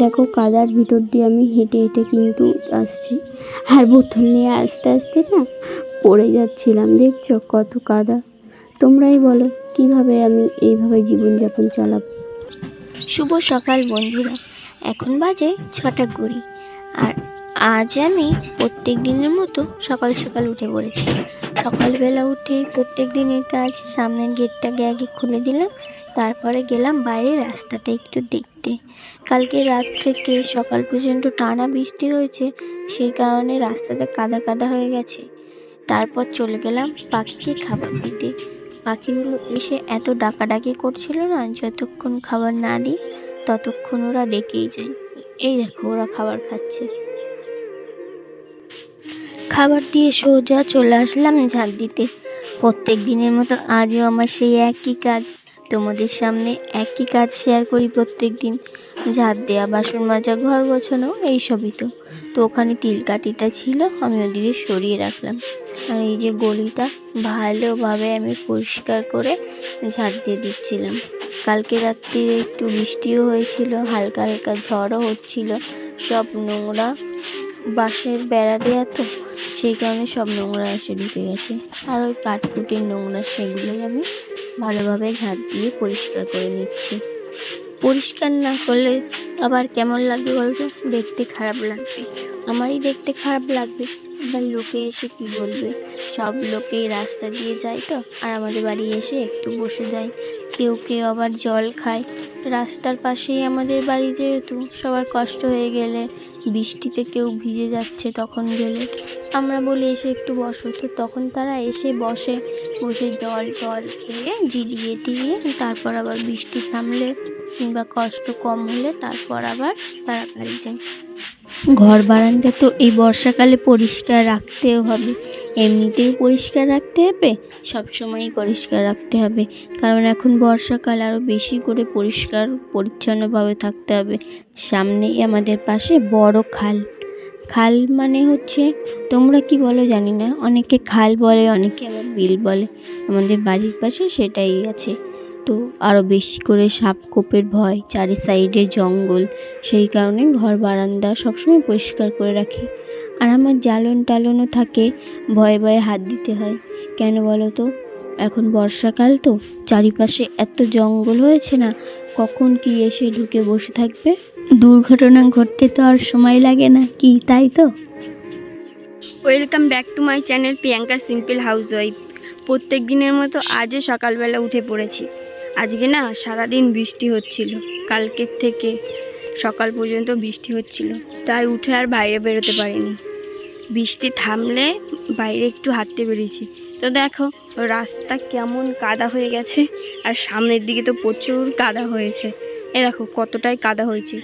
দেখো কাদার ভিতর দিয়ে আমি হেঁটে হেঁটে কিন্তু আসছি। আর বোতল নিয়ে আস্তে আস্তে না পড়ে যাচ্ছিলাম, দেখছ কত কাদা। তোমরাই বলো, কীভাবে আমি এইভাবে জীবনযাপন চালাবো? শুভ সকাল বন্ধুরা, এখন বাজে ছটা কুড়ি। আর আজ আমি প্রত্যেক দিনের মতো সকাল সকাল উঠে পড়েছি। সকালবেলা উঠে প্রত্যেক দিনের কাজ, সামনের গেটটাকে আগে খুলে দিলাম, তারপরে গেলাম বাইরের রাস্তাটা একটু দেখতে। কালকে রাত থেকে সকাল পর্যন্ত টানা বৃষ্টি হয়েছে, সেই কারণে রাস্তাটা কাদা কাদা হয়ে গেছে। তারপর চলে গেলাম পাখিকে খাবার দিতে। পাখিগুলো এসে এত ডাকাডাকি করছিল না, যতক্ষণ খাবার না দিই, ততক্ষণ ওরা ডেকেই যায়। এই দেখো ওরা খাবার খাচ্ছে। খাবার দিয়ে সোজা চলে আসলাম ঝাঁট দিতে। প্রত্যেক দিনের মতো আজও আমার সেই একই কাজ। তোমাদের সামনে একই কাজ শেয়ার করি প্রত্যেক দিন ঝাঁট দেওয়া বাসন মাজা, ঘর গোছানো এইসবই তো। তো ওখানে তিলকাঠিটা ছিল, আমি ওদিকে সরিয়ে রাখলাম। আর এই যে গলিটা, ভালোভাবে আমি পরিষ্কার করে ঝাঁট দিয়ে দিচ্ছিলাম। কালকে রাত্রিরে একটু বৃষ্টিও হয়েছিল, হালকা হালকা ঝড়ও হচ্ছিল। সব নোংরা, বাঁশের বেড়া দেওয়া তো, সেই কারণে সব নোংরা এসে ঢুকে গেছে। আর ওই কাঠকুটির নোংরা সেগুলোই আমি ভালোভাবে ঝাঁট দিয়ে পরিষ্কার করে নিচ্ছি। পরিষ্কার না করলে আবার কেমন লাগবে বলতো? দেখতে খারাপ লাগবে। আমারই দেখতে খারাপ লাগবে। এবার লোকে এসে কি বলবে? সব লোকেই রাস্তা দিয়ে যায় তো? আর আমাদের বাড়ি এসে একটু বসে যায়। কেউ কেউ আবার জল খায়। রাস্তার পাশেই আমাদের বাড়ি যেহেতু, সবার কষ্ট হয়ে গেলে বৃষ্টিতে কেউ ভিজে যাচ্ছে তখন গেলে। আমরা বলি, এসে একটু বসো। তো তখন তারা এসে বসে বসে জল টল খেয়ে জিরিয়ে টিরিয়ে তারপর আবার বৃষ্টি থামলে কিংবা কষ্ট কম হলে তারপর আবার তারা বাড়ি যায়। ঘর বারান্দা তো এই বর্ষাকালে পরিষ্কার রাখতেও হবে। এমনিতেও পরিষ্কার রাখতে হবে, সবসময়ই পরিষ্কার রাখতে হবে। কারণ এখন বর্ষাকাল আরও বেশি করে পরিষ্কার, পরিচ্ছন্নভাবে থাকতে হবে। সামনেই আমাদের পাশে বড় খাল। খাল মানে হচ্ছে, তোমরা কি বলো জানি না, অনেকে খাল বলে, অনেকে আবার বিল বলে। আমাদের বাড়ির পাশে সেটাই আছে। তো আরও বেশি করে সাপ কোপের ভয়, চারি সাইডে জঙ্গল, সেই কারণে ঘর বারান্দা সবসময় পরিষ্কার করে রাখি। আর আমার জ্বালন টালনও থাকে, ভয়ে ভয়ে হাত দিতে হয়। কেন বলো তো? এখন বর্ষাকাল তো, চারিপাশে এত জঙ্গল হয়েছে না, কখন কি এসে ঢুকে বসে থাকবে? দুর্ঘটনা ঘটতে তো আর সময় লাগে না, কি তাই তো? Welcome back to my channel Priyanka simple housewife প্রত্যেক দিনের মতো আজও সকালবেলা উঠে পড়েছি। আজকে না সারাদিন বৃষ্টি হচ্ছিল, কালকের থেকে সকাল পর্যন্ত বৃষ্টি হচ্ছিল। তাই উঠে আর বাইরে বেরোতে পারিনি। বৃষ্টি থামলে বাইরে একটু হাঁটতে বেরিয়েছি। তো দেখো, রাস্তা কেমন কাদা হয়ে গেছে, আর সামনের দিকে তো প্রচুর কাদা হয়েছে। এ দেখো, কতটাই কাদা হয়েছে।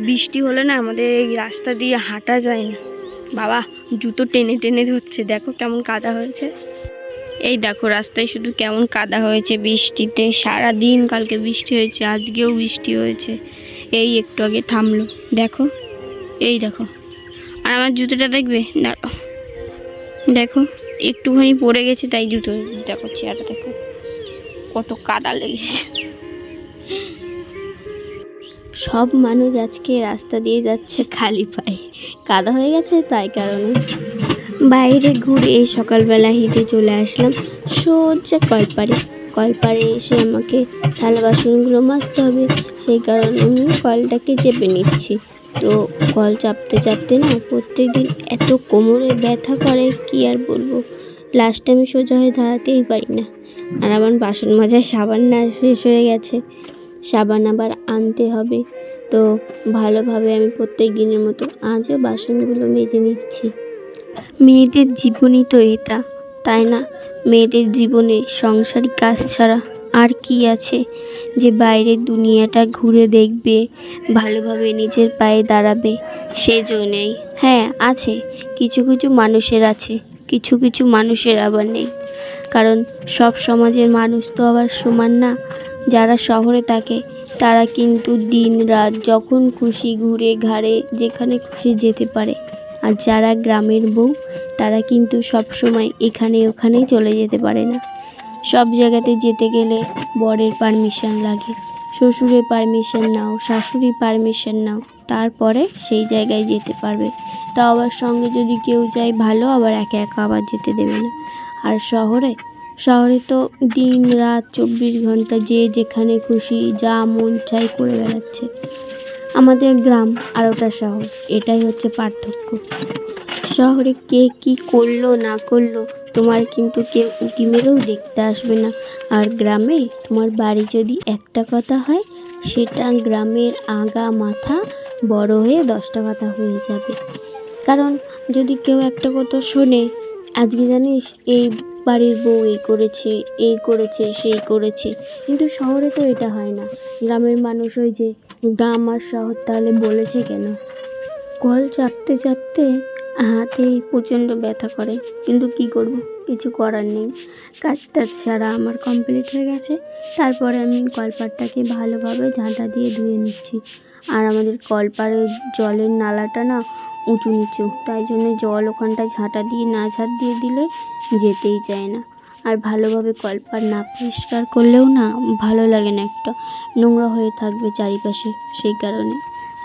বৃষ্টি হলে না আমাদের এই রাস্তা দিয়ে হাঁটা যায় না। বাবা, জুতো টেনে টেনে ধরছে। দেখো কেমন কাদা হয়েছে। এই দেখো, রাস্তায় শুধু কেমন কাদা হয়েছে বৃষ্টিতে। সারা দিন কালকে বৃষ্টি হয়েছে, আজকেও বৃষ্টি হয়েছে। এই একটু আগে থামলো। দেখো, এই দেখো। আর আমার জুতোটা দেখবে? দাঁড়াও। দেখো, একটুখানি পড়ে গেছে, তাই জুতো দেখো চেয়ারটা দেখো, কত কাদা লেগেছে সব মানুষ আজকে রাস্তা দিয়ে যাচ্ছে খালি পায়ে। কাদা হয়ে গেছে তাই কারণে। বাইরে ঘুরে সকালবেলা হেঁটে চলে আসলাম সোজা কলপাড়ে। কলপাড়ে এসে আমাকে থালা বাসনগুলো মাজতে হবে। সেই কারণে আমি কলটাকে চেপে নিচ্ছি। তো কল চাপতে চাপতে না প্রত্যেক দিন এত কোমরে ব্যথা করে, কি আর বলব? লাস্টে আমি সোজা হয়ে দাঁড়াতেই পারি না। আর আমার বাসন মাজার সাবান না, শেষ হয়ে গেছে। সাবান আবার আনতে হবে। তো ভালোভাবে আমি প্রত্যেক দিনের মতো আজও বাসনগুলো মেজে নিচ্ছি। মেয়েদের জীবনই তো এটা, তাই না? মেয়েদের জীবনে সংসারিক কাজ ছাড়া আর কি আছে? যে বাইরের দুনিয়াটা ঘুরে দেখবে, ভালোভাবে নিজের পায়ে দাঁড়াবে সেজন্যই হ্যাঁ আছে। কিছু কিছু মানুষের আছে, কিছু কিছু মানুষের আবার নেই। কারণ সব সমাজের মানুষ তো আবার সমান না। যারা শহরে থাকে, তারা কিন্তু দিন রাত যখন খুশি ঘুরে ঘাড়ে যেখানে খুশি যেতে পারে। আর যারা গ্রামের বউ, তারা কিন্তু সব সময় এখানে ওখানেই চলে যেতে পারে না। সব জায়গাতে যেতে গেলে বরের পারমিশন লাগে, শ্বশুরের পারমিশন নাও, শাশুড়ি পারমিশন নাও, তারপরে সেই জায়গায় যেতে পারবে। তা আবার সঙ্গে যদি কেউ যায়, ভালো, আবার একা একা আবার যেতে দেবে না। আর শহরে শহরে তো দিন, রাত, চব্বিশ ঘণ্টা যে যেখানে খুশি, যা মন চাই করে বেড়াচ্ছে। আমাদের গ্রাম আর ওটা শহর। এটাই হচ্ছে পার্থক্য। শহরে কে কি করল, না করল, তোমার কিন্তু কেউ উঁকি মেরেও দেখতে আসবে না। আর গ্রামে তোমার বাড়ি যদি একটা কথা হয়, সেটা গ্রামের আগা মাথা বড় হয়ে দশটা কথা হয়ে যাবে। কারণ যদি কেউ একটা কথা শোনে, আজকে জানিস এই বাড়ির বউ এই করেছে এই করেছে, সেই করেছে, কিন্তু শহরে তো এটা হয় না। গ্রামের মানুষ ওই যে গ্রাম আর শহর তাহলে বলেছে কেন? কল চাপতে চাপতে হাতে প্রচণ্ড ব্যথা করে। কিন্তু কি করব? কিছু করার নেই। কাজ টাজ ছাড়া আমার কমপ্লিট হয়ে গেছে। তারপরে আমি কলপারটাকে ভালোভাবে ঝাঁটা দিয়ে ধুয়ে নিচ্ছি। আর আমাদের কলপাড়ের জলের নালাটা না উঁচু নিচু। তাই জন্য জল ওখানটায় ঝাঁটা দিয়ে না ঝাঁট দিয়ে দিলে যেতেই চায় না। আর ভালোভাবে কলপার না পরিষ্কার করলেও না ভালো লাগে না একটা নোংরা হয়ে থাকবে চারিপাশে সেই কারণে।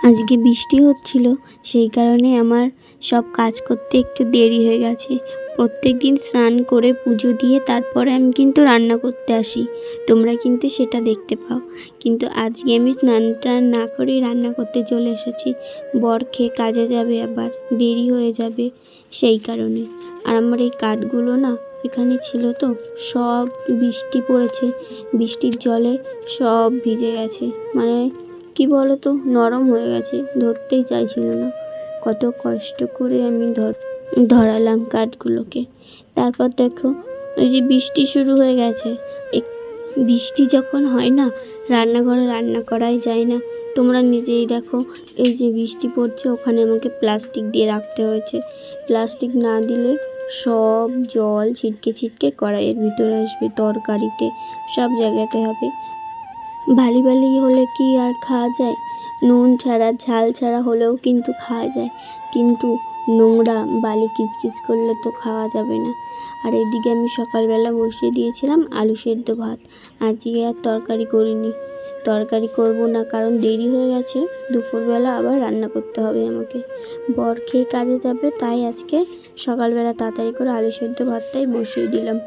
আজকে বৃষ্টি হচ্ছিল, সেই কারণে আমার সব কাজ করতে একটু দেরি হয়ে গেছে। প্রত্যেক দিন স্নান করে পুজো দিয়ে তারপরে আমি কিন্তু রান্না করতে আসি। তোমরা কিন্তু সেটা দেখতে পাও। কিন্তু আজকে আমি স্নান টান না করেই রান্না করতে চলে এসেছি। বর খেয়ে কাজে যাবে আবার, দেরি হয়ে যাবে সেই কারণে। আর আমার এই কাঠগুলো না এখানে ছিল তো, সব বৃষ্টি পড়েছে। বৃষ্টির জলে সব ভিজে গেছে। মানে কি বলো তো নরম হয়ে গেছে, ধরতেই চাইছিল না। কত কষ্ট করে আমি ধর, ধরালাম কাঠগুলোকে। তারপর দেখো, ওই যে বৃষ্টি শুরু হয়ে গেছে। বৃষ্টি যখন হয় না, রান্নাঘরে রান্না করাই যায় না। তোমরা নিজেই দেখো, এই যে বৃষ্টি পড়ছে, ওখানে আমাকে প্লাস্টিক দিয়ে রাখতে হয়েছে। প্লাস্টিক না দিলে সব জল ছিটকে ছিটকে কড়াইয়ের ভিতরে আসবে, তরকারিতে সব জায়গাতে হবে। বালি বালি হলে কি আর খাওয়া যায়? নুন ছাড়া, ঝাল ছাড়া হলেও কিন্তু খাওয়া যায়। কিন্তু নোংরা বালি কিচকিচ করলে তো খাওয়া যাবে না। আর এদিকে আমি সকালবেলা বসিয়ে দিয়েছিলাম আলু সেদ্ধ ভাত। আজকে আর তরকারি করিনি। তরকারি করব না, কারণ দেরি হয়ে গেছে। দুপুরবেলা আবার রান্না করতে হবে আমাকে। বর খেয়ে কাজে যাবে, তাই আজকে সকালবেলা তাড়াতাড়ি করে আলু সেদ্ধ ভাতটাই বসিয়ে দিলাম।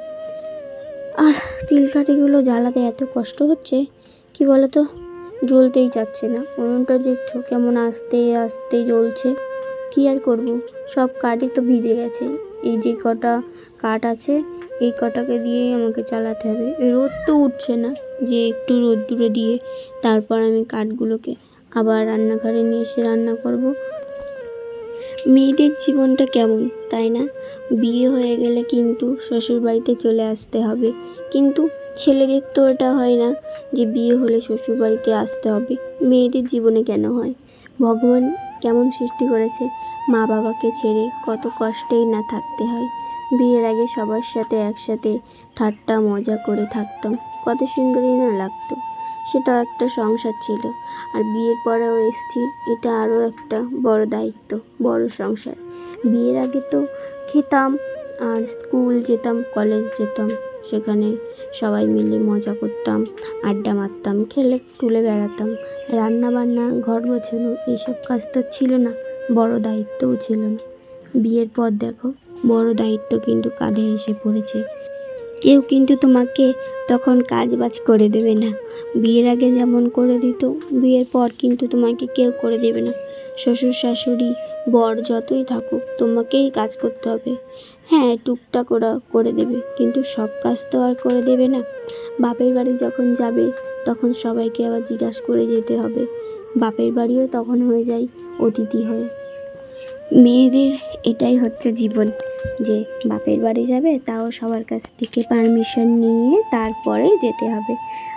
আর তিলকাঠিগুলো জ্বালাতে এত কষ্ট হচ্ছে? কি বলো তো জ্বলতেই যাচ্ছে না। উনুনটা দেখছ কেমন আস্তে আস্তে জ্বলছে, কি আর করব? সব কাঠই তো ভিজে গেছে। এই যে কটা কাঠ আছে, এই কটাকে দিয়েই আমাকে চালাতে হবে। রোদ তো উঠছে না। যে একটু রোদ্দুরে দিয়ে তারপর আমি কাঠগুলোকে আবার রান্নাঘরে নিয়ে এসে রান্না করব। মেয়েদের জীবনটা কেমন, তাই না? বিয়ে হয়ে গেলে কিন্তু শ্বশুরবাড়িতে চলে আসতে হবে। কিন্তু ছেলেদের তো এটা হয় না যে বিয়ে হলে শ্বশুরবাড়িতে আসতে হবে। মেয়েদের জীবনে কেন হয়? ভগবান কেমন সৃষ্টি করেছে মা বাবাকে ছেড়ে কত কষ্টেই না থাকতে হয়। বিয়ের আগে সবার সাথে একসাথে ঠাট্টা মজা করে থাকতাম। কত সুন্দরই না লাগতো। সেটাও একটা সংসার ছিল। আর বিয়ের পরেও এসছি, এটা আরও একটা বড় দায়িত্ব, বড় সংসার। বিয়ের আগে তো খেতাম আর স্কুল যেতাম, কলেজ যেতাম, সেখানে সবাই মিলে মজা করতাম, আড্ডা মারতাম, খেলে টুলে বেড়াতাম। রান্না বান্না ঘর গোছানো এইসব কাজ তো ছিল না, বড় দায়িত্বও ছিল না। বিয়ের পর দেখো, বড় দায়িত্ব কিন্তু কাঁধে এসে পড়েছে। কেউ কিন্তু তোমাকে তখন কাজ বাজ করে দেবে না। বিয়ের আগে যেমন করে দিত, বিয়ের পর কিন্তু তোমাকে কেউ করে দেবে না। শ্বশুর, শাশুড়ি, বর যতই থাকুক, তোমাকেই কাজ করতে হবে। হ্যাঁ টুকটাক ওরা করে দেবে, কিন্তু সব কাজ তো আর করে দেবে না। বাপের বাড়ি যখন যাবে, তখন সবাইকে আবার জিজ্ঞাসা করে যেতে হবে। বাপের বাড়িও তখন হয়ে যায় অতিথি হয়ে। মেয়েদের এটাই হচ্ছে জীবন। যে বাপের বাড়ি যাবে, তাও সবার কাছ থেকে পারমিশন নিয়ে তারপরে যেতে হবে।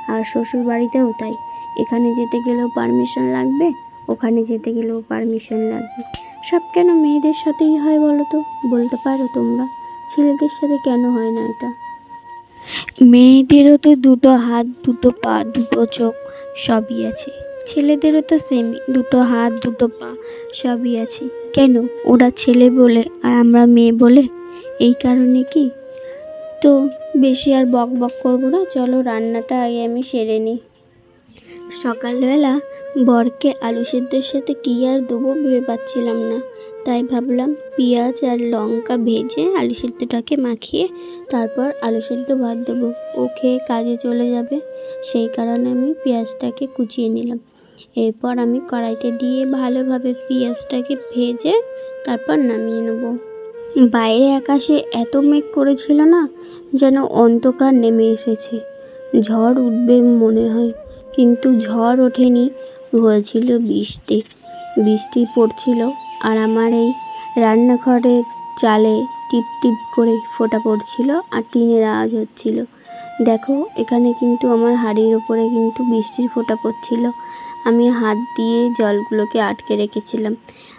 আর শ্বশুর বাড়িতেও তাই। এখানে যেতে গেলেও পারমিশন লাগবে, ওখানে যেতে গেলেও পারমিশন লাগবে। সব কেন মেয়েদের সাথেই হয় বলো তো? বলতে পারো তোমরা। ছেলেদের সাথে কেন হয় না এটা? মেয়েদেরও তো দুটো হাত, দুটো পা, দুটো চোখ সবই আছে। ছেলেদেরও তো সেমই দুটো হাত, দুটো পা। সবই আছে। কেন? ওরা ছেলে বলে আর আমরা মেয়ে বলে? এই কারণে কি? তো বেশি আর বক বক করব না, চলো রান্নাটা আগে আমি সেরে নিই। সকালবেলা বরকে আলু সেদ্ধর সাথে কী আর দেবো ভেবে পাচ্ছিলাম না। তাই ভাবলাম পেঁয়াজ আর লঙ্কা ভেজে আলু সেদ্ধটাকে মাখিয়ে তারপর আলু সেদ্ধ ভাত দেবো। ও খেয়ে কাজে চলে যাবে। সেই কারণে আমি পেঁয়াজটাকে কুচিয়ে নিলাম। এরপর আমি কড়াইতে দিয়ে ভালোভাবে পেঁয়াজটাকে ভেজে তারপর নামিয়ে নেব। বাইরে আকাশে এত মেঘ করেছিল না যেন অন্ধকার নেমে এসেছে। ঝড় উঠবে মনে হয়, কিন্তু ঝড় ওঠেনি, হয়েছিল বৃষ্টি। বৃষ্টি পড়ছিল আর আমার এই রান্নাঘরের চালে টিপ টিপ করে ফোটা পড়ছিল আর টিনের আওয়াজ হচ্ছিল। দেখো, এখানে কিন্তু আমার হাড়ির ওপরে কিন্তু বৃষ্টির ফোঁটা পড়ছিল। আমি হাত দিয়ে জলগুলোকে আটকে রেখেছিলাম।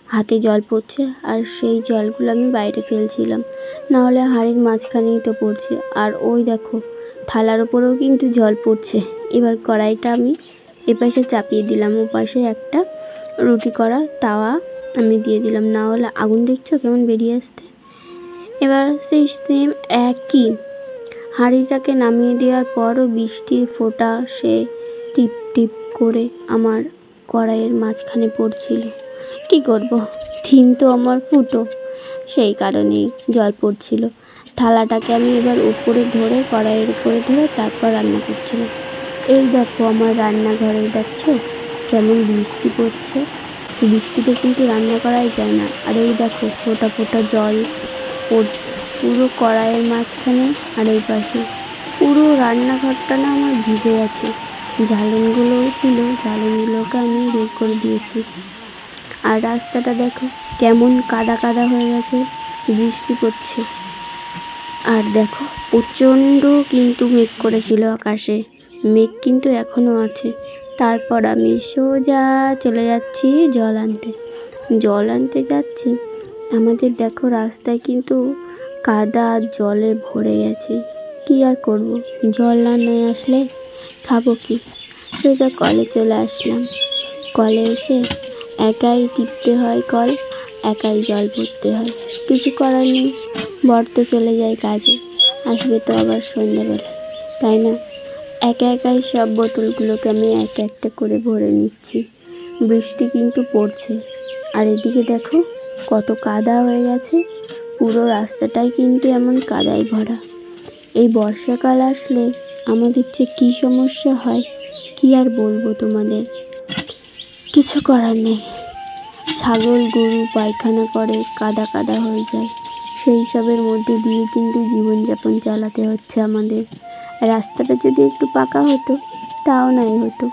হাতে জল পড়ছে আর সেই জলগুলো আমি বাইরে ফেলছিলাম। নাহলে হাড়ির মাঝখানেই তো পড়ছে। আর ওই দেখো, থালার ওপরেও কিন্তু জল পড়ছে। এবার কড়াইটা আমি এপাশে চাপিয়ে দিলাম। ওপাশে একটা রুটি করা তাওয়া আমি দিয়ে দিলাম। না হলে আগুন দেখছ কেমন বেরিয়ে আসতে এবার সেই সেম একই হাঁড়িটাকে নামিয়ে দেওয়ার পরও বৃষ্টির ফোঁটা সে টিপ টিপ করে আমার কড়াইয়ের মাঝখানে পড়ছিল। কি করব? থিম তো আমার ফুটো। সেই কারণেই জল পড়ছিল। থালাটাকে আমি এবার উপরে ধরে কড়াইয়ের উপরে ধরে তারপর রান্না করছিলাম এই দেখো আমার রান্নাঘরে, দেখছ? কেমন বৃষ্টি পড়ছে। বৃষ্টিতে কিন্তু রান্না করাই যায় না। আর এই দেখো ফোঁটা ফোঁটা জল পড়ছে। পুরো কড়াইয়ের মাঝখানে আর এই পাশে। পুরো রান্নাঘরটা না আমার ভিজে গেছে জ্বালনগুলোও ছিল জ্বালনগুলোকে আমি বের করে দিয়েছি। আর রাস্তাটা দেখো, কেমন কাদা কাদা হয়ে গেছে, বৃষ্টি পড়ছে। আর দেখো, প্রচণ্ড কিন্তু মেঘ করেছিল আকাশে। মেঘ কিন্তু এখনও আছে। তারপর আমি সোজা চলে যাচ্ছি জল আনতে। জল আনতে যাচ্ছি, আমাদের দেখো রাস্তায় কিন্তু কাদা জলে ভরে গেছে। কী আর করব? জল না নিয়ে আসলে খাব কি? সোজা কলে চলে আসলাম। কলে এসে একাই টিপতে হয় কল, একাই জল ভরতে হয়। কিছু করার নেই। বর তো চলে যায় কাজে, আসবে তো আবার সন্ধ্যাবেলা। তাই না? একা একাই সব বোতলগুলোকে আমি এক একটা করে ভরে নিচ্ছি। বৃষ্টি কিন্তু পড়ছে। আর এদিকে দেখো, কত কাদা হয়ে গেছে। পুরো রাস্তাটাই কিন্তু এমন কাদায় ভরা। এই বর্ষাকাল আসলে আমাদের যে কী সমস্যা হয়, কী আর বলব তোমাদের? কিছু করার নেই। ছাগল, গরু, পায়খানা করে, কাদা কাদা হয়ে যায়। সেই সবের মধ্যে দিয়ে কিন্তু জীবনযাপন চালাতে হচ্ছে আমাদের। রাস্তাটা যদি একটু পাকা হতো, তাও নাই হতো।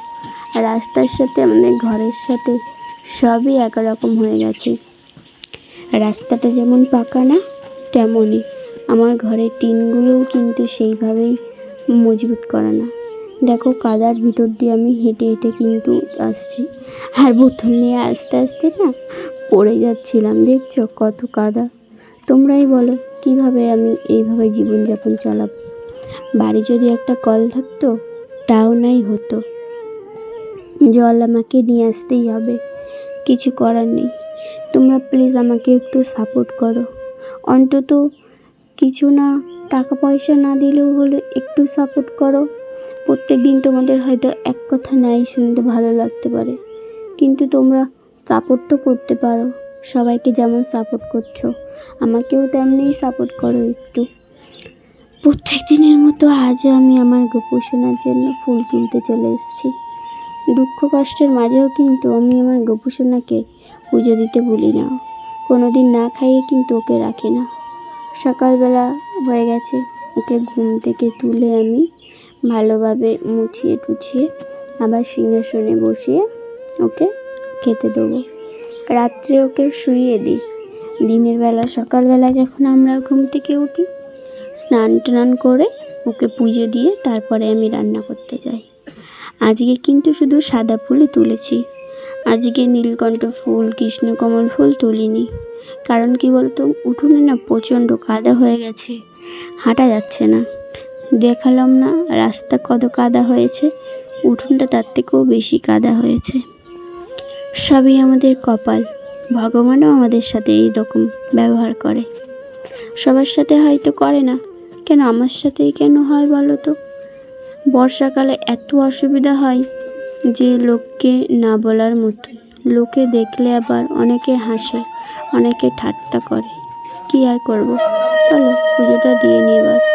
রাস্তার সাথে আমাদের ঘরের সাথে সবই একরকম হয়ে গেছে। রাস্তাটা যেমন পাকা না, তেমনই। আমার ঘরের টিনগুলোও কিন্তু সেইভাবেই মজবুত করা না। দেখো কাদার ভিতর দিয়ে আমি হেঁটে হেঁটে কিন্তু আসছি। আর বোতল নিয়ে আস্তে আস্তে না পড়ে যাচ্ছিলাম, দেখছ কত কাদা। তোমরাই বলো, কীভাবে আমি এইভাবে জীবনযাপন চালাবো? বাড়ি যদি একটা কল থাকতো, তাও নাই হতো। জল আমাকে নিয়ে আসতেই হবে, কিছু করার নেই। তোমরা প্লিজ আমাকে একটু সাপোর্ট করো। অন্তত কিছু না টাকা পয়সা না দিলেও হলে একটু সাপোর্ট করো। প্রত্যেক দিন তোমাদের হয়তো এক কথা নাই শুনতে ভালো লাগতে পারে। কিন্তু তোমরা সাপোর্ট তো করতে পারো। সবাইকে যেমন সাপোর্ট করছ, আমাকেও তেমনি সাপোর্ট করো একটু। প্রত্যেক দিনের মতো আজও আমি আমার গোপোষণার জন্য ফুল তুলতে চলে এসেছি। দুঃখ কষ্টের মাঝেও কিন্তু আমি আমার গোপোষণাকে পুজো দিতে ভুলি না। কোনো দিন না খাইয়ে কিন্তু ওকে রাখি না। সকালবেলা হয়ে গেছে। ওকে ঘুম থেকে তুলে আমি ভালোভাবে মুছিয়ে টুছিয়ে আবার সিংহাসনে বসিয়ে ওকে খেতে দেবো। রাত্রে ওকে শুইয়ে দিই। দিনের বেলা, সকালবেলা যখন আমরা ঘুম থেকে উঠি, স্নান টান করে ওকে পুজো দিয়ে তারপরে আমি রান্না করতে যাই। আজকে কিন্তু শুধু সাদা ফুলই তুলেছি। আজকে নীলকণ্ঠ ফুল, কৃষ্ণকমল ফুল তুলিনি। কারণ কি বলতো, উঠোনে না প্রচণ্ড কাদা হয়ে গেছে, হাঁটা যাচ্ছে না। দেখালাম না রাস্তা কত কাদা হয়েছে, উঠোনটা তার থেকেও বেশি কাদা হয়েছে। সবই আমাদের কপাল, ভগবানও আমাদের সাথে এই রকম ব্যবহার করে। সবার সাথে হয়তো করে না, কেন আমার সাথেই কেন হয় বলো তো? বর্ষাকালে এত অসুবিধা হয় যে লোককে না বলার মতো লোকে দেখলে আবার অনেকে হাসে, অনেকে ঠাট্টা করে। কি আর করব? চলো, পুজোটা দিয়ে নিই এবার।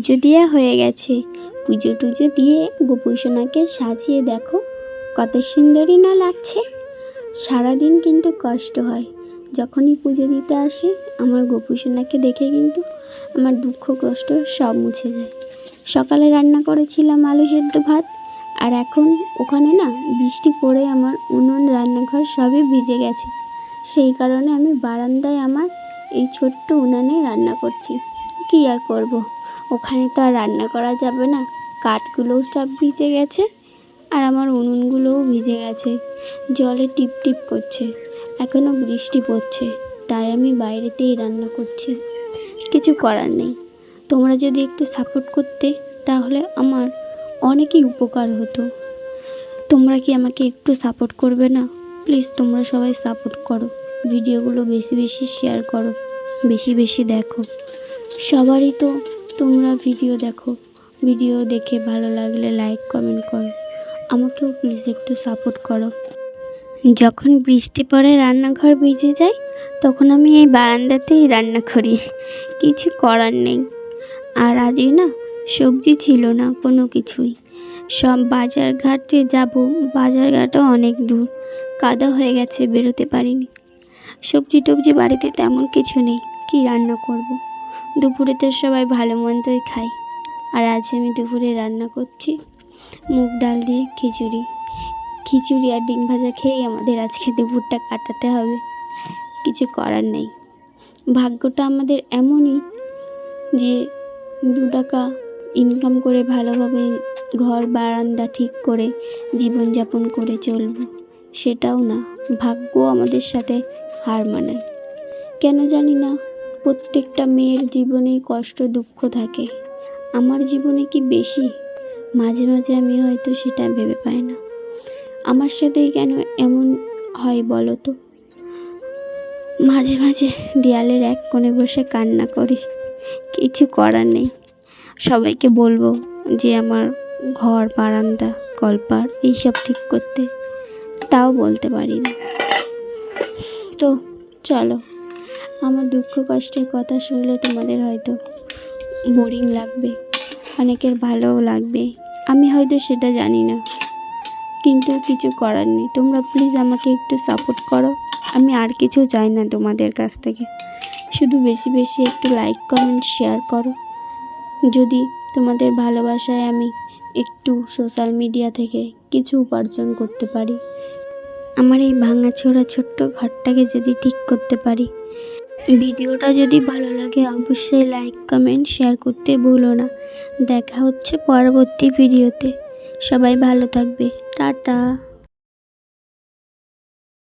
পুজো দেওয়া হয়ে গেছে। পুজো টুজো দিয়ে গোপুসোনাকে সাজিয়ে দেখো, কত সুন্দরী না লাগছে। সারাদিন কিন্তু কষ্ট হয়। যখনই পুজো দিতে আসে, আমার গোপুসোনাকে দেখে কিন্তু আমার দুঃখ, কষ্ট সব মুছে যায়। সকালে রান্না করেছিলাম আলু সেদ্ধ ভাত, আর এখন ওখানে না বৃষ্টি পড়ে আমার উনুন, রান্নাঘর সবই ভিজে গেছে। সেই কারণে আমি বারান্দায় আমার এই ছোট্ট উনানে রান্না করছি। কী আর করব। ওখানে তো আর রান্না করা যাবে না। কাঠগুলোও সব ভিজে গেছে আর আমার উনুনগুলোও ভিজে গেছে। জলে টিপ টিপ করছে এখনও বৃষ্টি পড়ছে, তাই আমি বাইরেতেই রান্না করছি। কিছু করার নেই। তোমরা যদি একটু সাপোর্ট করতে, তাহলে আমার অনেকই উপকার হতো। তোমরা কি আমাকে একটু সাপোর্ট করবে না? প্লিজ তোমরা সবাই সাপোর্ট করো। ভিডিওগুলো বেশি বেশি শেয়ার করো, বেশি বেশি দেখো। সবারই তো তোমরা ভিডিও দেখো। ভিডিও দেখে ভালো লাগলে লাইক কমেন্ট করো। আমাকেও প্লিজ একটু সাপোর্ট করো। যখন বৃষ্টি পড়ে রান্নাঘর ভিজে যায়, তখন আমি এই বারান্দাতেই রান্না করি। কিছু করার নেই। আর আজই না, সবজি ছিল না কোনো কিছুই। সব বাজার ঘাটে যাব, বাজার ঘাটও অনেক দূর। কাদা হয়ে গেছে, বেরোতে পারিনি। সবজি টবজি বাড়িতে তেমন কিছু নেই। কি রান্না করব। দুপুরে তো সবাই ভালো মন্দই খাই আর আজ আমি দুপুরে রান্না করছি মুগ ডাল দিয়ে খিচুড়ি। খিচুড়ি আর ডিম ভাজা খেয়েই আমাদের আজকে দুপুরটা কাটাতে হবে। কিছু করার নেই। ভাগ্যটা আমাদের এমনই যে দু টাকা ইনকাম করে ভালোভাবে ঘর, বারান্দা ঠিক করে জীবনযাপন করে চলবো। সেটাও না, ভাগ্য আমাদের সাথে হার মানায়। কেন জানি না প্রত্যেকটা মেয়ের জীবনেই কষ্ট, দুঃখ থাকে। আমার জীবনে কি বেশি? মাঝে মাঝে আমি হয়তো সেটা ভেবে পাই না। আমার সাথেই কেন এমন হয় বলো তো? মাঝে মাঝে দেয়ালের এক কোণে বসে কান্না করি। কিছু করার নেই। সবাইকে বলব যে আমার ঘর, বারান্দা কলপার এইসব ঠিক করতে। তাও বলতে পারি না। তো চলো। আমার দুঃখ কষ্টের কথা শুনলে তোমাদের হয়তো বোরিং লাগবে, অনেকের ভালোও লাগবে। আমি হয়তো সেটা জানি না, কিন্তু কিছু করার নেই। তোমরা প্লিজ আমাকে একটু সাপোর্ট করো। আমি আর কিছু চাই না তোমাদের কাছ থেকে। শুধু বেশি বেশি একটু লাইক কমেন্ট শেয়ার করো। যদি তোমাদের ভালোবাসায় আমি একটু সোশ্যাল মিডিয়া থেকে কিছু উপার্জন করতে পারি। আমার এই ভাঙাচোরা ছোট্ট ঘরটাকে যদি ঠিক করতে পারি ভিডিওটা যদি ভালো লাগে, অবশ্যই লাইক কমেন্ট শেয়ার করতে ভুলো না। দেখা হচ্ছে পরবর্তী ভিডিওতে। সবাই ভালো থাকবে। টাটা।